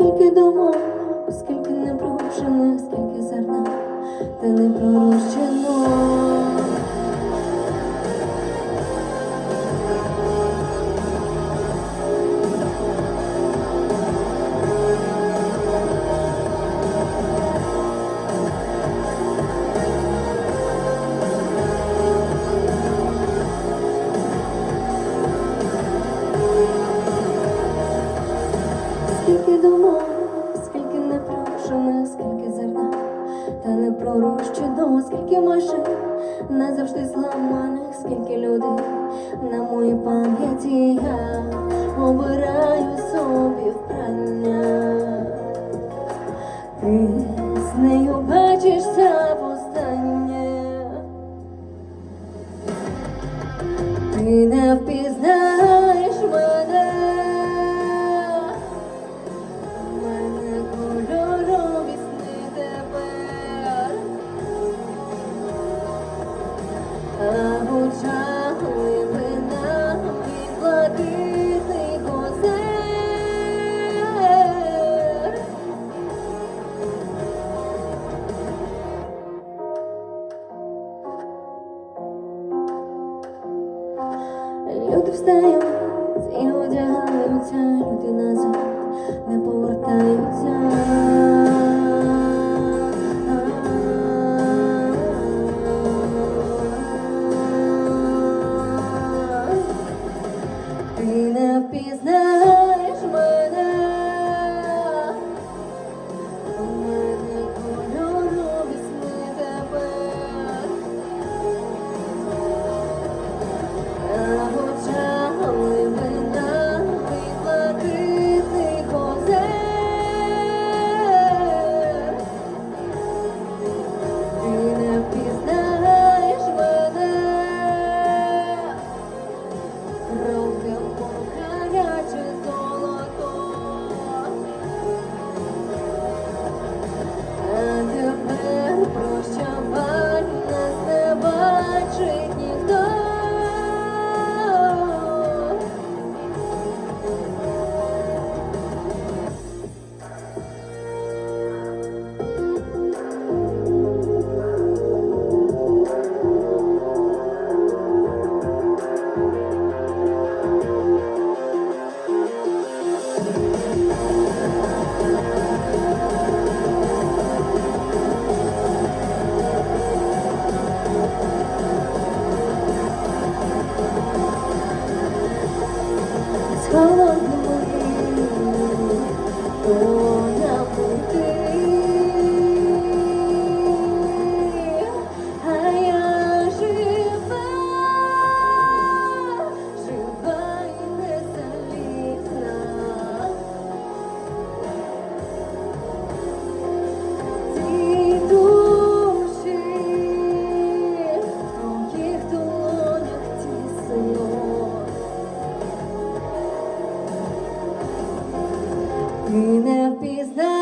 Скільки дома, скільки непрошених, скільки зерна, та не пророщено. Людей на моїй пам'яті я обираю собі вбрання. Ти з нею бачишся востаннє. Ти не впізнаєш Люди встають і одягаються, люди назад не повертаються. 다 ти не впізнаєш.